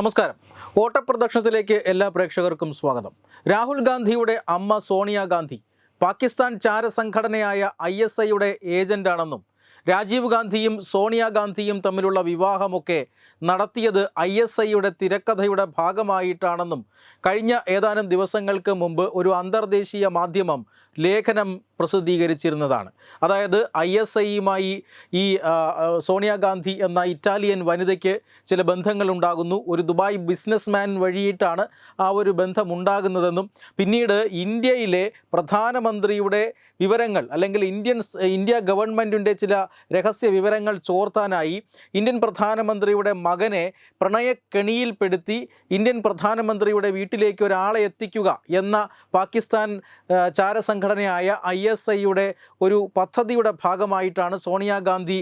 നമസ്കാരം. ഓട്ടപ്രദക്ഷിണത്തിലേക്ക് എല്ലാ പ്രേക്ഷകർക്കും സ്വാഗതം. രാഹുൽ ഗാന്ധിയുടെ അമ്മ സോണിയാഗാന്ധി പാകിസ്ഥാൻ ചാരസംഘടനയായ ഐ എസ് ഐയുടെ ഏജന്റാണെന്നും രാജീവ് ഗാന്ധിയും സോണിയാഗാന്ധിയും തമ്മിലുള്ള വിവാഹമൊക്കെ നടത്തിയത് ഐ എസ് ഐയുടെ തിരക്കഥയുടെ ഭാഗമായിട്ടാണെന്നും കഴിഞ്ഞ ഏതാനും ദിവസങ്ങൾക്ക് മുമ്പ് ഒരു അന്തർദേശീയ മാധ്യമം ലേഖനം പ്രസിദ്ധീകരിച്ചിരുന്നതാണ്. അതായത് ഐ എസ് ഐയുമായി ഈ സോണിയാഗാന്ധി എന്ന ഇറ്റാലിയൻ വനിതയ്ക്ക് ചില ബന്ധങ്ങളുണ്ടാകുന്നു. ഒരു ദുബായ് ബിസിനസ്മാൻ വഴിയിട്ടാണ് ആ ഒരു ബന്ധമുണ്ടാകുന്നതെന്നും പിന്നീട് ഇന്ത്യയിലെ പ്രധാനമന്ത്രിയുടെ വിവരങ്ങൾ അല്ലെങ്കിൽ ഇന്ത്യൻ ഇന്ത്യ ഗവൺമെന്റിന്റെ ചില രഹസ്യ വിവരങ്ങൾ ചോർത്താനായി ഇന്ത്യൻ പ്രധാനമന്ത്രിയുടെ മകനെ പ്രണയക്കെണിയിൽപ്പെടുത്തി ഇന്ത്യൻ പ്രധാനമന്ത്രിയുടെ വീട്ടിലേക്ക് ഒരാളെ എത്തിക്കുക എന്ന പാകിസ്ഥാൻ ചാരസംഘടനയായ ഐ എസ് ഐയുടെ ഒരു പദ്ധതിയുടെ ഭാഗമായിട്ടാണ് സോണിയാഗാന്ധി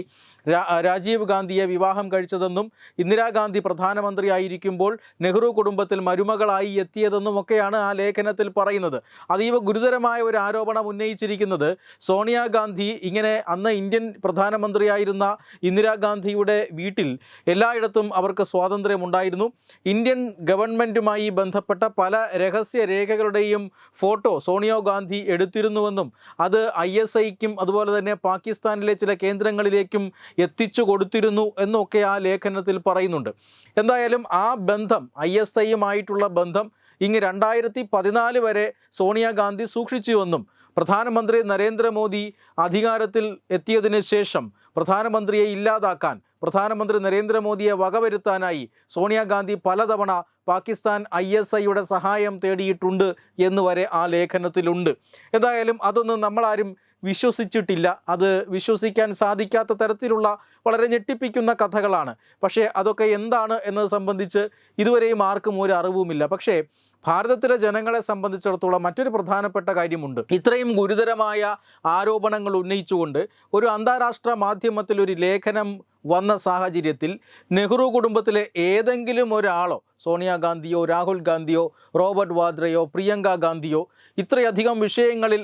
രാജീവ് ഗാന്ധിയെ വിവാഹം കഴിച്ചതെന്നും ഇന്ദിരാഗാന്ധി പ്രധാനമന്ത്രിയായിരിക്കുമ്പോൾ നെഹ്റു കുടുംബത്തിൽ മരുമകളായി എത്തിയതെന്നും ഒക്കെയാണ് ആ ലേഖനത്തിൽ പറയുന്നത്. അതീവ ഗുരുതരമായ ഒരു ആരോപണം ഉന്നയിച്ചിരിക്കുന്നത് സോണിയാഗാന്ധി ഇങ്ങനെ അന്ന് ഇന്ത്യൻ പ്രധാനമന്ത്രിയായിരുന്ന ഇന്ദിരാഗാന്ധിയുടെ വീട്ടിൽ എല്ലായിടത്തും അവർക്ക് സ്വാതന്ത്ര്യമുണ്ടായിരുന്നു. ഇന്ത്യൻ ഗവൺമെന്റുമായി ബന്ധപ്പെട്ട പല രഹസ്യ രേഖകളുടെയും ഫോട്ടോ സോണിയോ ഗാന്ധി എടുത്തിരുന്നുവെന്നും അത് ഐ എസ് ഐക്കും അതുപോലെ തന്നെ പാകിസ്ഥാനിലെ ചില കേന്ദ്രങ്ങളിലേക്കും എത്തിച്ചു കൊടുത്തിരുന്നു എന്നൊക്കെ ആ ലേഖനത്തിൽ പറയുന്നുണ്ട്. എന്തായാലും ആ ബന്ധം ഐ എസ് ഐയുമായിട്ടുള്ള ബന്ധം ഇങ്ങ് രണ്ടായിരത്തി പതിനാല് വരെ സോണിയാഗാന്ധി സൂക്ഷിച്ചുവെന്നും പ്രധാനമന്ത്രി നരേന്ദ്രമോദി അധികാരത്തിൽ എത്തിയതിന് ശേഷം പ്രധാനമന്ത്രിയെ ഇല്ലാതാക്കാൻ പ്രധാനമന്ത്രി നരേന്ദ്രമോദിയെ വകവരുത്താനായി സോണിയാഗാന്ധി പലതവണ പാകിസ്ഥാൻ ഐ എസ് ഐയുടെ സഹായം തേടിയിട്ടുണ്ട് എന്ന് വരെ ആ ലേഖനത്തിലുണ്ട്. എന്തായാലും അതൊന്നും നമ്മളാരും വിശ്വസിച്ചിട്ടില്ല. അത് വിശ്വസിക്കാൻ സാധിക്കാത്ത തരത്തിലുള്ള വളരെ ഞെട്ടിപ്പിക്കുന്ന കഥകളാണ്. പക്ഷേ അതൊക്കെ എന്താണ് എന്നത് സംബന്ധിച്ച് ഇതുവരെയും ആർക്കും ഒരു അറിവുമില്ല. പക്ഷേ ഭാരതത്തിലെ ജനങ്ങളെ സംബന്ധിച്ചിടത്തോളം മറ്റൊരു പ്രധാനപ്പെട്ട കാര്യമുണ്ട്. ഇത്രയും ഗുരുതരമായ ആരോപണങ്ങൾ ഉന്നയിച്ചുകൊണ്ട് ഒരു അന്താരാഷ്ട്ര മാധ്യമത്തിൽ ഒരു ലേഖനം വന്ന സാഹചര്യത്തിൽ നെഹ്റു കുടുംബത്തിലെ ഏതെങ്കിലും ഒരാളോ സോണിയാഗാന്ധിയോ രാഹുൽ ഗാന്ധിയോ റോബർട്ട് വാദ്രയോ പ്രിയങ്ക ഗാന്ധിയോ ഇത്രയധികം വിഷയങ്ങളിൽ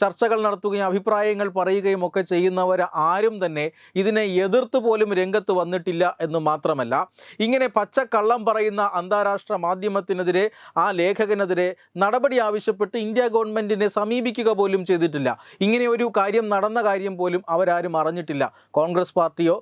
ചർച്ചകൾ നടത്തുകയും അഭിപ്രായങ്ങൾ പറയുകയും ഒക്കെ ചെയ്യുന്നവർ ആരും തന്നെ ഇതിനെ എതിർത്ത് പോലും രംഗത്ത് വന്നിട്ടില്ല എന്ന് മാത്രമല്ല ഇങ്ങനെ പച്ചക്കള്ളം പറയുന്ന അന്താരാഷ്ട്ര മാധ്യമത്തിനെതിരെ ആ ലേഖകനെതിരെ നടപടി ആവശ്യപ്പെട്ട് ഇന്ത്യ ഗവൺമെന്റിനെ സമീപിക്കുക പോലും ചെയ്തിട്ടില്ല. ഇങ്ങനെ ഒരു കാര്യം നടന്ന കാര്യം പോലും അവരാരും അറിഞ്ഞിട്ടില്ല. കോൺഗ്രസ് പാർട്ടിയോ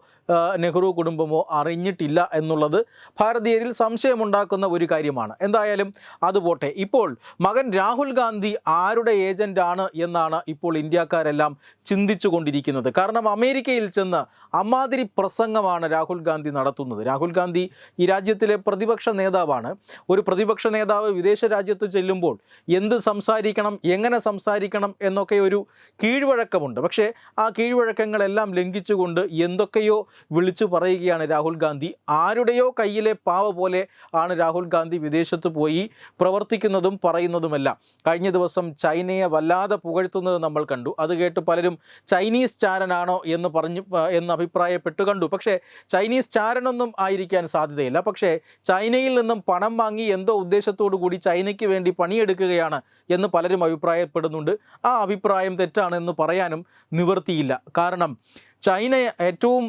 നെഹ്റു കുടുംബമോ അറിഞ്ഞിട്ടില്ല എന്നുള്ളത് ഭാരതീയരിൽ സംശയമുണ്ടാക്കുന്ന ഒരു കാര്യമാണ്. എന്തായാലും അതുപോട്ടെ ഇപ്പോൾ മകൻ രാഹുൽ ഗാന്ധി ആരുടെ ഏജന്റാണ് എന്നാണ് ഇപ്പോൾ ഇന്ത്യക്കാരെല്ലാം ചിന്തിച്ചു കൊണ്ടിരിക്കുന്നത്. കാരണം അമേരിക്കയിൽ ചെന്ന് അമ്മാതിരി പ്രസംഗമാണ് രാഹുൽ ഗാന്ധി നടത്തുന്നത്. രാഹുൽ ഗാന്ധി ഈ രാജ്യത്തിലെ പ്രതിപക്ഷ നേതാവാണ്. ഒരു പ്രതിപക്ഷ നേതാവ് വിദേശ രാജ്യത്ത് ചെല്ലുമ്പോൾ എന്ത് സംസാരിക്കണം എങ്ങനെ സംസാരിക്കണം എന്നൊക്കെ ഒരു കീഴ്വഴക്കമുണ്ട്. പക്ഷേ ആ കീഴ്വഴക്കങ്ങളെല്ലാം ലംഘിച്ചുകൊണ്ട് എന്തൊക്കെയോ വിളിച്ചു പറയുകയാണ് രാഹുൽ ഗാന്ധി. ആരുടെയോ കയ്യിലെ പാവ പോലെ ആണ് രാഹുൽ ഗാന്ധി വിദേശത്ത് പോയി പ്രവർത്തിക്കുന്നതും പറയുന്നതുമെല്ലാം. കഴിഞ്ഞ ദിവസം ചൈനയെ വല്ലാതെ പുകഴ്ത്തുന്നത് നമ്മൾ കണ്ടു. അത് കേട്ട് പലരും ചൈനീസ് ചാരനാണോ എന്ന് പറഞ്ഞു എന്ന് അഭിപ്രായപ്പെട്ടു കണ്ടു. പക്ഷേ ചൈനീസ് ചാരനൊന്നും ആയിരിക്കാൻ സാധ്യതയില്ല. പക്ഷേ ചൈനയിൽ നിന്നും പണം വാങ്ങി എന്തോ ഉദ്ദേശത്തോടു കൂടി ചൈനയ്ക്ക് വേണ്ടി പണിയെടുക്കുകയാണ് എന്ന് പലരും അഭിപ്രായപ്പെടുന്നുണ്ട്. ആ അഭിപ്രായം തെറ്റാണെന്ന് പറയാനും നിവർത്തിയില്ല കാരണം ചൈന ഏറ്റവും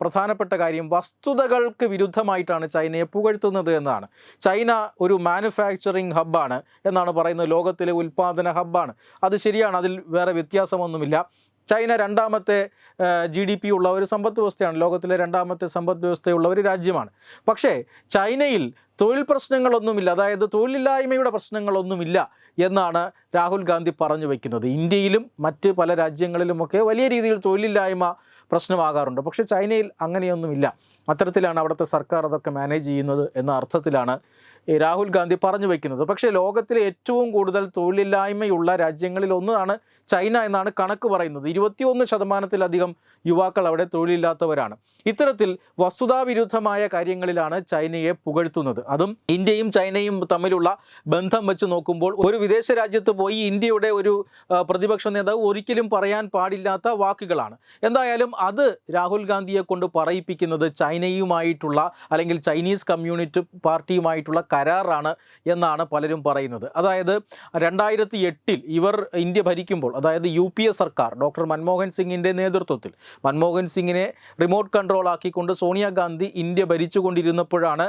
പ്രധാനപ്പെട്ട കാര്യം വസ്തുതകൾക്ക് വിരുദ്ധമായിട്ടാണ് ചൈനയെ പുകഴ്ത്തുന്നത് എന്നാണ്. ചൈന ഒരു മാനുഫാക്ചറിങ് ഹബ്ബാണ് എന്നാണ് പറയുന്നത്. ലോകത്തിലെ ഉൽപ്പാദന ഹബ്ബാണ് അത് ശരിയാണ് അതിൽ വേറെ വ്യത്യാസമൊന്നുമില്ല. ചൈന രണ്ടാമത്തെ ജി ഡി പി ഉള്ള ഒരു സമ്പദ് വ്യവസ്ഥയാണ്. ലോകത്തിലെ രണ്ടാമത്തെ സമ്പദ് വ്യവസ്ഥയുള്ള ഒരു രാജ്യമാണ്. പക്ഷേ ചൈനയിൽ തൊഴിൽ പ്രശ്നങ്ങളൊന്നുമില്ല. അതായത് തൊഴിലില്ലായ്മയുടെ പ്രശ്നങ്ങളൊന്നുമില്ല എന്നാണ് രാഹുൽ ഗാന്ധി പറഞ്ഞു വയ്ക്കുന്നത് ഇന്ത്യയിലും മറ്റ് പല രാജ്യങ്ങളിലുമൊക്കെ വലിയ രീതിയിൽ തൊഴിലില്ലായ്മ പ്രശ്നമാകാറുണ്ട്. പക്ഷേ ചൈനയിൽ അങ്ങനെയൊന്നുമില്ല. അത്തരത്തിലാണ് അവിടുത്തെ സർക്കാർ അതൊക്കെ മാനേജ് ചെയ്യുന്നത് എന്ന അർത്ഥത്തിലാണ് രാഹുൽ ഗാന്ധി പറഞ്ഞു വയ്ക്കുന്നത് പക്ഷേ ലോകത്തിലെ ഏറ്റവും കൂടുതൽ തൊഴിലില്ലായ്മയുള്ള രാജ്യങ്ങളിൽ ഒന്നാണ് ചൈന എന്നാണ് കണക്ക് പറയുന്നത്. ഇരുപത്തിയൊന്ന് ശതമാനത്തിലധികം യുവാക്കൾ അവിടെ തൊഴിലില്ലാത്തവരാണ്. ഇത്തരത്തിൽ വസ്തുതാവിരുദ്ധമായ കാര്യങ്ങളിലാണ് ചൈനയെ പുകഴ്ത്തുന്നത്. അതും ഇന്ത്യയും ചൈനയും തമ്മിലുള്ള ബന്ധം വെച്ച് നോക്കുമ്പോൾ ഒരു വിദേശ രാജ്യത്ത് പോയി ഇന്ത്യയുടെ ഒരു പ്രതിപക്ഷ നേതാവ് ഒരിക്കലും പറയാൻ പാടില്ലാത്ത വാക്കുകളാണ്. എന്തായാലും അത് രാഹുൽ ഗാന്ധിയെ കൊണ്ട് പറയിപ്പിക്കുന്നത് ചൈനയുമായിട്ടുള്ള അല്ലെങ്കിൽ ചൈനീസ് കമ്മ്യൂണിറ്റി പാർട്ടിയുമായിട്ടുള്ള കരാറാണ് എന്നാണ് പലരും പറയുന്നത്. അതായത് രണ്ടായിരത്തി എട്ടിൽ ഇവർ ഇന്ത്യ ഭരിക്കുമ്പോൾ അതായത് യു പി എ സർക്കാർ ഡോക്ടർ മൻമോഹൻ സിംഗിന്റെ നേതൃത്വത്തിൽ മൻമോഹൻ സിംഗിനെ റിമോട്ട് കൺട്രോൾ ആക്കിക്കൊണ്ട് സോണിയാഗാന്ധി ഇന്ത്യ ഭരിച്ചുകൊണ്ടിരുന്നപ്പോഴാണ്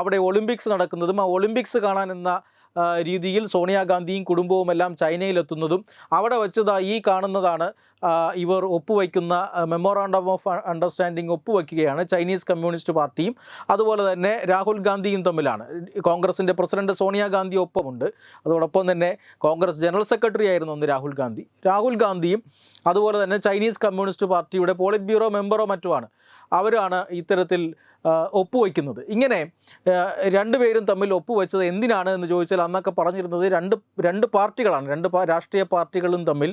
അവിടെ ഒളിമ്പിക്സ് നടക്കുന്നതും ആ ഒളിമ്പിക്സ് കാണാൻ എന്ന രീതിയിൽ സോണിയാഗാന്ധിയും കുടുംബവും എല്ലാം ചൈനയിലെത്തുന്നതും അവിടെ വെച്ചതാ ഈ കാണുന്നതാണ്. ഇവർ ഒപ്പുവയ്ക്കുന്ന മെമ്മോറാണ്ടം ഓഫ് അണ്ടർസ്റ്റാൻഡിംഗ് ഒപ്പുവയ്ക്കുകയാണ് ചൈനീസ് കമ്മ്യൂണിസ്റ്റ് പാർട്ടിയും. അതുപോലെ തന്നെ രാഹുൽ ഗാന്ധിയും തമ്മിലാണ്. കോൺഗ്രസിന്റെ പ്രസിഡന്റ് സോണിയാഗാന്ധി ഒപ്പമുണ്ട്. അതോടൊപ്പം തന്നെ കോൺഗ്രസ് ജനറൽ സെക്രട്ടറി ആയിരുന്നു അന്ന് രാഹുൽ ഗാന്ധി. രാഹുൽ ഗാന്ധിയും അതുപോലെ തന്നെ ചൈനീസ് കമ്മ്യൂണിസ്റ്റ് പാർട്ടിയുടെ പോളിറ്റ് ബ്യൂറോ മെമ്പറോ മറ്റുമാണ്. അവരാണ് ഇത്തരത്തിൽ ഒപ്പുവയ്ക്കുന്നത് ഇങ്ങനെ രണ്ടുപേരും തമ്മിൽ ഒപ്പുവെച്ചത് എന്തിനാണ് എന്ന് ചോദിച്ചാൽ അന്നൊക്കെ പറഞ്ഞിരുന്നത് രണ്ട് രണ്ട് പാർട്ടികളാണ്. രണ്ട് രാഷ്ട്രീയ പാർട്ടികളും തമ്മിൽ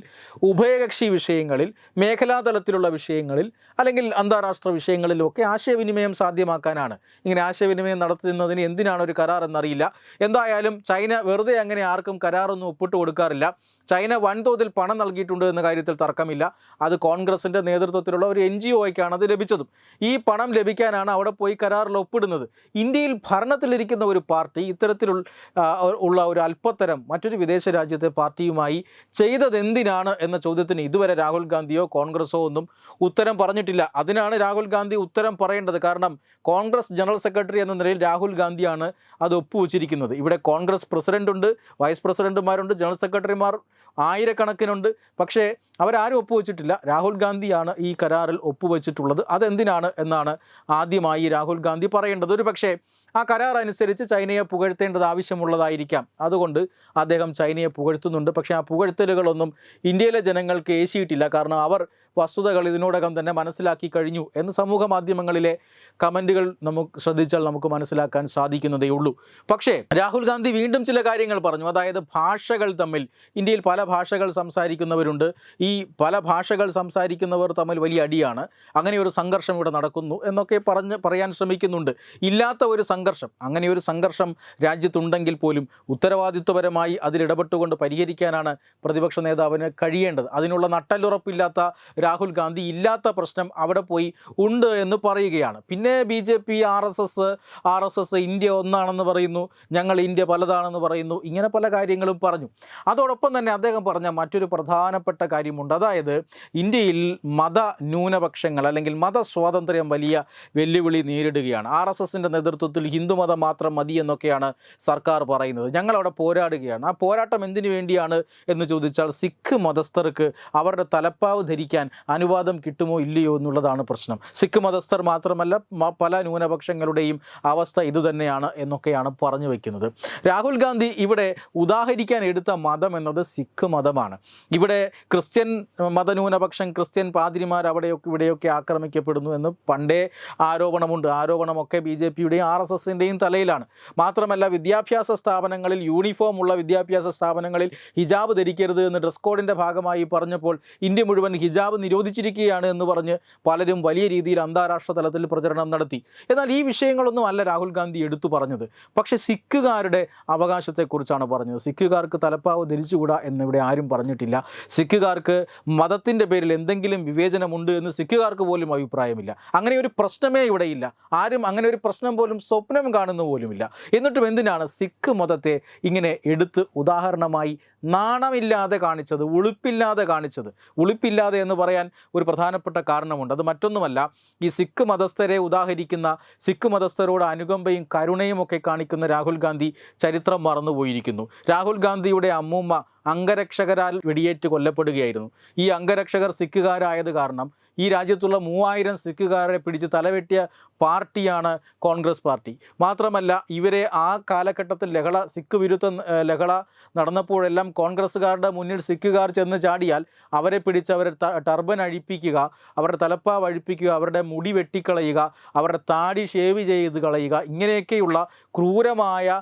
ഉഭയകക്ഷി വിഷയങ്ങളിൽ മേഖലാതലത്തിലുള്ള വിഷയങ്ങളിൽ അല്ലെങ്കിൽ അന്താരാഷ്ട്ര വിഷയങ്ങളിലൊക്കെ ആശയവിനിമയം സാധ്യമാക്കാനാണ്. ഇങ്ങനെ ആശയവിനിമയം നടത്തുന്നതിന് എന്തിനാണ് ഒരു കരാർ എന്നറിയില്ല. എന്തായാലും ചൈന വെറുതെ അങ്ങനെ ആർക്കും കരാറൊന്നും ഒപ്പിട്ട് കൊടുക്കാറില്ല. ചൈന വൻതോതിൽ പണം നൽകിയിട്ടുണ്ട് എന്ന കാര്യത്തിൽ തർക്കമില്ല. അത് കോൺഗ്രസിന്റെ നേതൃത്വത്തിലുള്ള ഒരു എൻ ജി ഒയ്ക്കാണ് അത് ലഭിച്ചതും. ഈ പണം ലഭിക്കാനാണ് അവിടെ പോയി കരാറിൽ ഒപ്പിടുന്നത്. ഇന്ത്യയിൽ ഭരണത്തിലിരിക്കുന്ന ഒരു പാർട്ടി ഇത്തരത്തിലുള്ള ഉള്ള ഒരു അല്പത്തരം മറ്റൊരു വിദേശ രാജ്യത്തെ പാർട്ടിയുമായി ചെയ്തത് എന്തിനാണ് എന്ന ചോദ്യത്തിന് ഇതുവരെ രാഹുൽ ഗാന്ധിയോ കോൺഗ്രസോ ഒന്നും ഉത്തരം പറഞ്ഞിട്ടില്ല. അതിനാണ് രാഹുൽ ഗാന്ധി ഉത്തരം പറയേണ്ടത്. കാരണം കോൺഗ്രസ് ജനറൽ സെക്രട്ടറി എന്ന നിലയിൽ രാഹുൽ ഗാന്ധിയാണ് അത് ഒപ്പുവച്ചിരിക്കുന്നത്. ഇവിടെ കോൺഗ്രസ് പ്രസിഡന്റുണ്ട് വൈസ് പ്രസിഡന്റുമാരുണ്ട് ജനറൽ സെക്രട്ടറിമാർ ആയിരക്കണക്കിനുണ്ട്. പക്ഷേ അവരാരും ഒപ്പുവെച്ചിട്ടില്ല. രാഹുൽ ഗാന്ധിയാണ് ഈ കരാറിൽ ഒപ്പുവെച്ചിട്ടുള്ളത്. അതെന്തിനാണ് എന്നാണ് ആദ്യമായി രാഹുൽ ഗാന്ധി പറയേണ്ടത്. ഒരു പക്ഷേ ആ കരാർ അനുസരിച്ച് ചൈനയെ പുകഴ്ത്തേണ്ടത് ആവശ്യമുള്ളതായിരിക്കാം. അതുകൊണ്ട് അദ്ദേഹം ചൈനയെ പുകഴ്ത്തുന്നുണ്ട്. പക്ഷേ ആ പുകഴ്ത്തലുകളൊന്നും ഇന്ത്യയിലെ ജനങ്ങൾക്ക് ഏശിയിട്ടില്ല. കാരണം അവർ വസ്തുതകൾ ഇതിനോടകം തന്നെ മനസ്സിലാക്കി കഴിഞ്ഞു എന്ന് സമൂഹ മാധ്യമങ്ങളിലെ കമന്റുകൾ നമുക്ക് ശ്രദ്ധിച്ചാൽ നമുക്ക് മനസ്സിലാക്കാൻ സാധിക്കുന്നതേ ഉള്ളൂ. പക്ഷേ രാഹുൽ ഗാന്ധി വീണ്ടും ചില കാര്യങ്ങൾ പറഞ്ഞു. അതായത് ഭാഷകൾ തമ്മിൽ ഇന്ത്യയിൽ പല ഭാഷകൾ സംസാരിക്കുന്നവരുണ്ട്. ഈ പല ഭാഷകൾ സംസാരിക്കുന്നവർ തമ്മിൽ വലിയ അടിയാണ്. അങ്ങനെ ഒരു സംഘർഷം ഇവിടെ നടക്കുന്നു എന്നൊക്കെ പറഞ്ഞ് പറയാൻ ശ്രമിക്കുന്നുണ്ട്. ഇല്ലാത്ത ഒരു സംഘർഷം അങ്ങനെ ഒരു സംഘർഷം രാജ്യത്തുണ്ടെങ്കിൽ പോലും ഉത്തരവാദിത്വപരമായി അതിലിടപെട്ടുകൊണ്ട് പരിഹരിക്കാനാണ് പ്രതിപക്ഷ നേതാവിന് കഴിയേണ്ടത്. അതിനുള്ള നട്ടലുറപ്പില്ലാത്ത രാഹുൽ ഗാന്ധി ഇല്ലാത്ത പ്രശ്നം അവിടെ പോയി ഉണ്ട് എന്ന് പറയുകയാണ്. പിന്നെ B J P R S S R S S India ഒന്നാണെന്ന് പറയുന്നു ഞങ്ങൾ ഇന്ത്യ പലതാണെന്ന് പറയുന്നു ഇങ്ങനെ പല കാര്യങ്ങളും പറഞ്ഞു. അതോടൊപ്പം തന്നെ അദ്ദേഹം പറഞ്ഞ മറ്റൊരു പ്രധാനപ്പെട്ട കാര്യമുണ്ട്. അതായത് ഇന്ത്യയിൽ മത ന്യൂനപക്ഷങ്ങൾ അല്ലെങ്കിൽ മത സ്വാതന്ത്ര്യം വലിയ വെല്ലുവിളി നേരിടുകയാണ്. ആർ എസ് എസിന്റെ നേതൃത്വത്തിൽ ഹിന്ദുമതം മാത്രം മതി എന്നൊക്കെയാണ് സർക്കാർ പറയുന്നത്. ഞങ്ങളവിടെ പോരാടുകയാണ്. ആ പോരാട്ടം എന്തിനു വേണ്ടിയാണ് എന്ന് ചോദിച്ചാൽ സിഖ് മതസ്ഥർക്ക് അവരുടെ തലപ്പാവ് ധരിക്കാൻ അനുവാദം കിട്ടുമോ ഇല്ലയോ എന്നുള്ളതാണ് പ്രശ്നം. സിഖ് മതസ്ഥർ മാത്രമല്ല പല ന്യൂനപക്ഷങ്ങളുടെയും അവസ്ഥ ഇതുതന്നെയാണ് എന്നൊക്കെയാണ് പറഞ്ഞു വയ്ക്കുന്നത് രാഹുൽ ഗാന്ധി ഇവിടെ ഉദാഹരിക്കാൻ എടുത്ത മതം എന്നത് സിഖ് മതമാണ്. ഇവിടെ ക്രിസ്ത്യൻ മതന്യൂനപക്ഷം ക്രിസ്ത്യൻ പാതിരിമാർ അവിടെയൊക്കെ ഇവിടെയൊക്കെ ആക്രമിക്കപ്പെടുന്നു എന്ന് പണ്ടേ ആരോപണമുണ്ട്. ആരോപണമൊക്കെ ബി ജെ പിയുടെയും ആർ എസ് എസിന്റെയും തലയിലാണ്. മാത്രമല്ല വിദ്യാഭ്യാസ സ്ഥാപനങ്ങളിൽ യൂണിഫോം ഉള്ള വിദ്യാഭ്യാസ സ്ഥാപനങ്ങളിൽ ഹിജാബ് ധരിക്കരുത് എന്ന് ഡ്രസ് കോഡിന്റെ ഭാഗമായി പറഞ്ഞപ്പോൾ ഇന്ത്യ മുഴുവൻ ഹിജാബ് നിരോധിച്ചിരിക്കുകയാണ് എന്ന് പറഞ്ഞ് പലരും വലിയ രീതിയിൽ അന്താരാഷ്ട്ര തലത്തിൽ പ്രചരണം നടത്തി. എന്നാൽ ഈ വിഷയങ്ങളൊന്നും അല്ല രാഹുൽ ഗാന്ധി എടുത്തു പറഞ്ഞത്. പക്ഷേ സിഖുകാരുടെ അവകാശത്തെക്കുറിച്ചാണ് പറഞ്ഞത്. സിഖുകാർക്ക് തലപ്പാവ് ധരിച്ചുകൂടാ എന്നിവിടെ ആരും പറഞ്ഞിട്ടില്ല. സിഖുകാർക്ക് മതത്തിന്റെ പേരിൽ എന്തെങ്കിലും വിവേചനമുണ്ട് എന്ന് സിഖുകാർക്ക് പോലും അഭിപ്രായമില്ല. അങ്ങനെ ഒരു പ്രശ്നമേ ഇവിടെയില്ല. ആരും അങ്ങനെ ഒരു പ്രശ്നം പോലും സ്വപ്നം കാണുന്ന പോലുമില്ല. എന്നിട്ടും എന്തിനാണ് സിഖ് മതത്തെ ഇങ്ങനെ എടുത്ത് ഉദാഹരണമായി നാണമില്ലാതെ കാണിച്ചത് ഉളുപ്പില്ലാതെ കാണിച്ചത്? ഉളുപ്പില്ലാതെ എന്ന് പറയാൻ ഒരു പ്രധാനപ്പെട്ട കാരണമുണ്ട്. അത് മറ്റൊന്നുമല്ല ഈ സിഖ് മതസ്ഥരെ ഉദാഹരിക്കുന്ന സിഖ് മതസ്ഥരോട് അനുകമ്പയും കരുണയും ഒക്കെ കാണിക്കുന്ന രാഹുൽ ഗാന്ധി ചരിത്രം മറന്നുപോയിരിക്കുന്നു. രാഹുൽ ഗാന്ധിയുടെ അമ്മൂമ്മ അംഗരക്ഷകരാൽ വെടിയേറ്റ് കൊല്ലപ്പെടുകയായിരുന്നു. ഈ അംഗരക്ഷകർ സിഖുകാരായത് കാരണം ഈ രാജ്യത്തുള്ള മൂവായിരം സിഖുകാരെ പിടിച്ച് തലവെട്ടിയ പാർട്ടിയാണ് കോൺഗ്രസ് പാർട്ടി. മാത്രമല്ല ഇവരെ ആ കാലഘട്ടത്തിൽ ലഹള സിഖ് വിരുദ്ധ ലഹള നടന്നപ്പോഴെല്ലാം കോൺഗ്രസ്സുകാരുടെ മുന്നിൽ സിഖുകാർ ചെന്ന് ചാടിയാൽ അവരെ പിടിച്ച് അവരെ ടർബൻ അഴിപ്പിക്കുക അവരുടെ തലപ്പാവ് അഴിപ്പിക്കുക അവരുടെ മുടി വെട്ടിക്കളയുക അവരുടെ താടി ഷേവ് ചെയ്ത് കളയുക ഇങ്ങനെയൊക്കെയുള്ള ക്രൂരമായ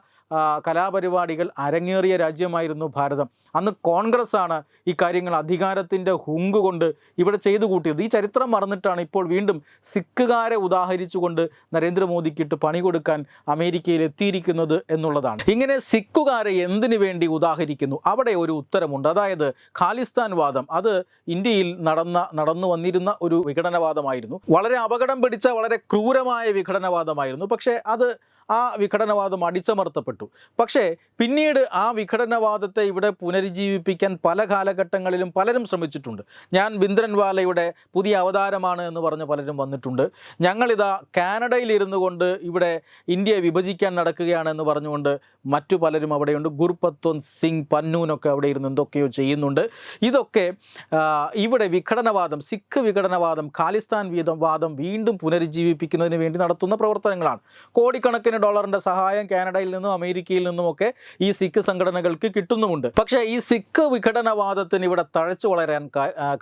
കലാപരിപാടികൾ അരങ്ങേറിയ രാജ്യമായിരുന്നു ഭാരതം. അന്ന് കോൺഗ്രസ്സാണ് ഈ കാര്യങ്ങൾ അധികാരത്തിന്റെ ഹുങ്ക് കൊണ്ട് ഇവിടെ ചെയ്തു കൂട്ടിയത്. ഈ ചരിത്രം മറന്നിട്ടാണ് ഇപ്പോൾ വീണ്ടും സിഖുകാരെ ഉദാഹരിച്ചുകൊണ്ട് നരേന്ദ്രമോദിക്കിട്ട് പണി കൊടുക്കാൻ അമേരിക്കയിൽ എത്തിയിരിക്കുന്നത് എന്നുള്ളതാണ്. ഇങ്ങനെ സിഖുകാരെ എന്തിനു വേണ്ടി ഉദാഹരിക്കുന്നു? അവിടെ ഒരു ഉത്തരമുണ്ട്. അതായത് ഖാലിസ്ഥാൻ വാദം. അത് ഇന്ത്യയിൽ നടന്ന നടന്നു വന്നിരുന്ന ഒരു വിഘടനവാദമായിരുന്നു. വളരെ അപകടം പിടിച്ച വളരെ ക്രൂരമായ വിഘടനവാദമായിരുന്നു. പക്ഷേ അത് ആ വിഘടനവാദം അടിച്ചമർത്തപ്പെട്ടു. പക്ഷേ പിന്നീട് ആ വിഘടനവാദത്തെ ഇവിടെ പുനരുജ്ജീവിപ്പിക്കാൻ പല കാലഘട്ടങ്ങളിലും പലരും ശ്രമിച്ചിട്ടുണ്ട്. ഞാൻ ബിന്ദ്രൻവാലയുടെ പുതിയ അവതാരമാണ് എന്ന് പറഞ്ഞ് പലരും വന്നിട്ടുണ്ട്. ഞങ്ങളിതാ കാനഡയിലിരുന്നു കൊണ്ട് ഇവിടെ ഇന്ത്യയെ വിഭജിക്കാൻ നടക്കുകയാണെന്ന് പറഞ്ഞുകൊണ്ട് മറ്റു പലരും അവിടെയുണ്ട്. ഗുർപത്വന്ത് സിംഗ് പന്നൂനൊക്കെ അവിടെ ഇരുന്ന് എന്തൊക്കെയോ ചെയ്യുന്നുണ്ട്. ഇതൊക്കെ ഇവിടെ വിഘടനവാദം സിഖ് വിഘടനവാദം ഖാലിസ്ഥാൻ വീതം വാദം വീണ്ടും പുനരുജ്ജീവിപ്പിക്കുന്നതിന് വേണ്ടി നടത്തുന്ന പ്രവർത്തനങ്ങളാണ്. കോടിക്കണക്കിന് ഡോളറിന്റെ സഹായം കാനഡയിൽ നിന്നും അമേരിക്കയിൽ നിന്നുമൊക്കെ ഈ സിഖ് സംഘടനകൾക്ക് കിട്ടുന്നുമുണ്ട്. പക്ഷേ ഈ സിഖ് വിഘടനവാദത്തിന് ഇവിടെ തഴച്ചു വളരാൻ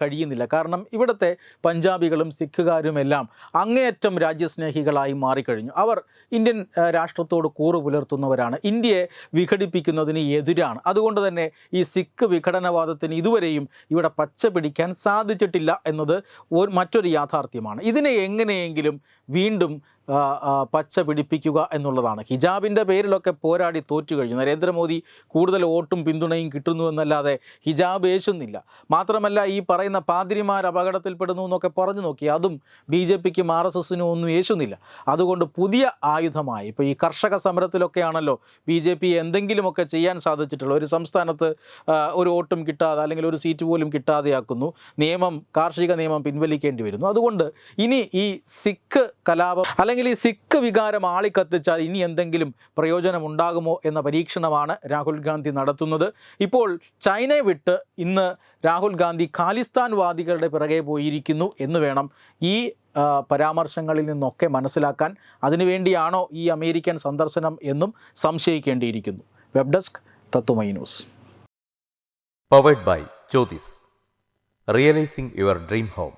കഴിയുന്നില്ല. കാരണം ഇവിടുത്തെ പഞ്ചാബികളും സിഖുകാരും എല്ലാം അങ്ങേയറ്റം രാജ്യസ്നേഹികളായി മാറിക്കഴിഞ്ഞു. അവർ ഇന്ത്യൻ രാഷ്ട്രത്തോട് കൂറ് പുലർത്തുന്നവരാണ്. ഇന്ത്യയെ വിഘടിപ്പിക്കുന്നതിന് എതിരാണ്. അതുകൊണ്ട് തന്നെ ഈ സിഖ് വിഘടനവാദത്തിന് ഇതുവരെയും ഇവിടെ പച്ച പിടിക്കാൻ സാധിച്ചിട്ടില്ല എന്നത് മറ്റൊരു യാഥാർത്ഥ്യമാണ്. ഇതിനെ എങ്ങനെയെങ്കിലും വീണ്ടും പച്ച പിടിപ്പിക്കുക എന്നുള്ളതാണ്. ഹിജാബിന്റെ പേരിലൊക്കെ പോരാടി തോറ്റു കഴിഞ്ഞു. നരേന്ദ്രമോദി കൂടുതൽ വോട്ടും പിന്തുണയും കിട്ടുന്നു എന്നല്ലാതെ ഹിജാബ് ഏശുന്നില്ല. മാത്രമല്ല ഈ പറയുന്ന പാതിരിമാർ അപകടത്തിൽപ്പെടുന്നു എന്നൊക്കെ പറഞ്ഞു നോക്കി. അതും ബി ജെ പിക്കും ആർ എസ് എസിനും ഒന്നും ഏശുന്നില്ല. അതുകൊണ്ട് പുതിയ ആയുധമായി. ഇപ്പോൾ ഈ കർഷക സമരത്തിലൊക്കെയാണല്ലോ ബി ജെ പി എന്തെങ്കിലുമൊക്കെ ചെയ്യാൻ സാധിച്ചിട്ടുള്ള ഒരു സംസ്ഥാനത്ത് ഒരു വോട്ടും കിട്ടാതെ അല്ലെങ്കിൽ ഒരു സീറ്റ് പോലും കിട്ടാതെയാക്കുന്നു. നിയമം കാർഷിക നിയമം പിൻവലിക്കേണ്ടി വരുന്നു. അതുകൊണ്ട് ഇനി ഈ സിഖ് കലാപം അല്ലെങ്കിൽ ഈ സിഖ് വികാരം ആളിക്കത്തിച്ചാൽ ഇനി എന്തെങ്കിലും പ്രയോജനം ഉണ്ടാകുമോ എന്ന പരീക്ഷണമാണ് രാഹുൽ ഗാന്ധി നടത്തുന്നത്. ഇപ്പോൾ ചൈനയെ വിട്ട് ഇന്ന് രാഹുൽ ഗാന്ധി ഖാലിസ്ഥാൻ വാദികളുടെ പിറകെ പോയിരിക്കുന്നു എന്ന് വേണം ഈ പരാമർശങ്ങളിൽ നിന്നൊക്കെ മനസ്സിലാക്കാൻ. അതിനുവേണ്ടിയാണോ ഈ അമേരിക്കൻ സന്ദർശനം എന്നും സംശയിക്കേണ്ടിയിരിക്കുന്നു. Web desk Tatwamayi news. Powered by Jyothis realising your dream home.